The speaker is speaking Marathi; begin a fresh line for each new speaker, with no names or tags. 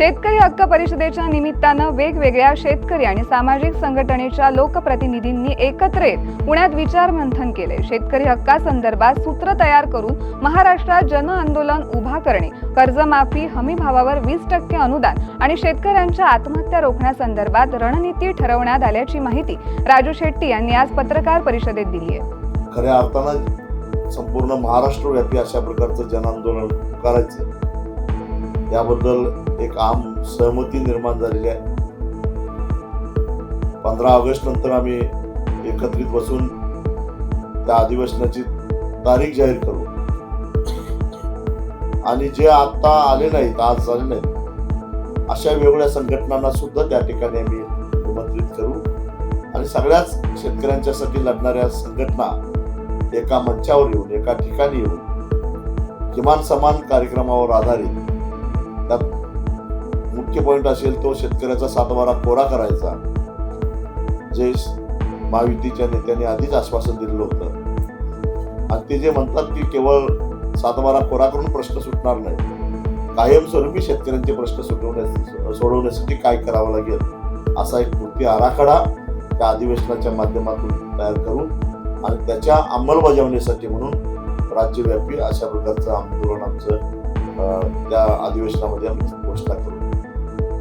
शेतकरी हक्क परिषदेच्या निमित्तानं वेगवेगळ्या शेतकरी आणि सामाजिक संघटनेच्या लोकप्रतिनिधींनी एकत्र येत पुण्यात विचार मंथन केले. शेतकरी हक्कासंदर्भात सूत्र तयार करून महाराष्ट्रात जन आंदोलन उभा करणे कर्जमाफी हमी भावावर वीस टक्के अनुदान आणि शेतकऱ्यांच्या आत्महत्या रोखण्यासंदर्भात रणनीती ठरवण्यात आल्याची माहिती राजू शेट्टी यांनी आज पत्रकार परिषदेत दिली आहे.
खऱ्या अर्थानं संपूर्ण महाराष्ट्रव्यापी अशा प्रकारचं जनआंदोलन करायचं याबद्दल एक आम सहमती निर्माण झालेली आहे. पंधरा ऑगस्ट नंतर आम्ही एकत्रित बसून त्या अधिवेशनाची तारीख जाहीर करू. आणि जे आता आले नाहीत आज झाले नाहीत अशा वेगवेगळ्या संघटनांना सुद्धा त्या ठिकाणी आम्ही निमंत्रित करू. आणि सगळ्याच शेतकऱ्यांच्यासाठी लढणाऱ्या संघटना एका मंचावर येऊन एका ठिकाणी येऊन किमान समान कार्यक्रमावर आधारित त्यात मुख्य पॉईंट असेल तो शेतकऱ्याचा सातबारा कोरा करायचा. जे महायुतीच्या नेत्यांनी आधीच आश्वासन दिलेलं होतं. आणि ते जे म्हणतात की केवळ सातबारा कोरा करून प्रश्न सुटणार नाही कायमस्वरूपी शेतकऱ्यांचे प्रश्न सुटवण्यास सोडवण्यासाठी काय करावं लागेल असा एक कृती आराखडा त्या अधिवेशनाच्या माध्यमातून तयार करू आणि त्याच्या अंमलबजावणीसाठी म्हणून राज्यव्यापी अशा प्रकारचं आंदोलन आमचं त्या अधिवेशनामध्ये आम्ही घोषणा करू